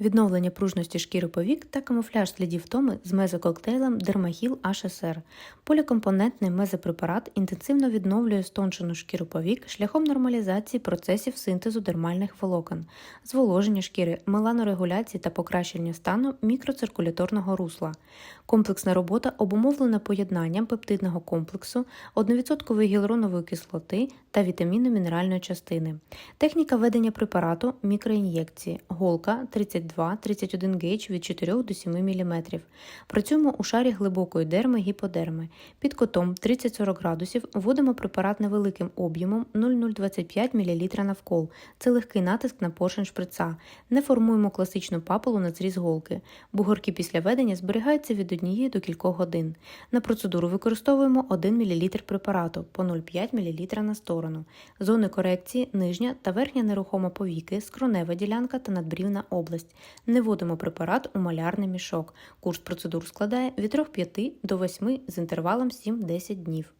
Відновлення пружності шкіри повік та камуфляж слідів втоми з мезококтейлем Дермагіл HSR. Полікомпонентний мезопрепарат інтенсивно відновлює стончену шкіру повік шляхом нормалізації процесів синтезу дермальних волокон, зволоження шкіри, меланорегуляції та покращення стану мікроциркуляторного русла. Комплексна робота обумовлена поєднанням пептидного комплексу, 1% гіалуронової кислоти та вітамінно-мінеральної частини. Техніка ведення препарату мікроін'єкції, голка 32-31 гейдж від 4 до 7 мм. Працюємо у шарі глибокої дерми гіподерми. Під котом 30-40 градусів вводимо препарат невеликим об'ємом 0,025 мл навкол. Це легкий натиск на поршень шприца. Не формуємо класичну папулу на зріз голки. Бугорки після ведення зберігаються від 1 до кількох годин. На процедуру використовуємо 1 мл препарату по 0,5 мл на сторону. Зони корекції нижня та верхня нерухома повіки, скронева ділянка та надбрівна область. Не вводимо препарат у малярний мішок. Курс процедур складає від 3-5 до 8 з інтервалом 7-10 днів.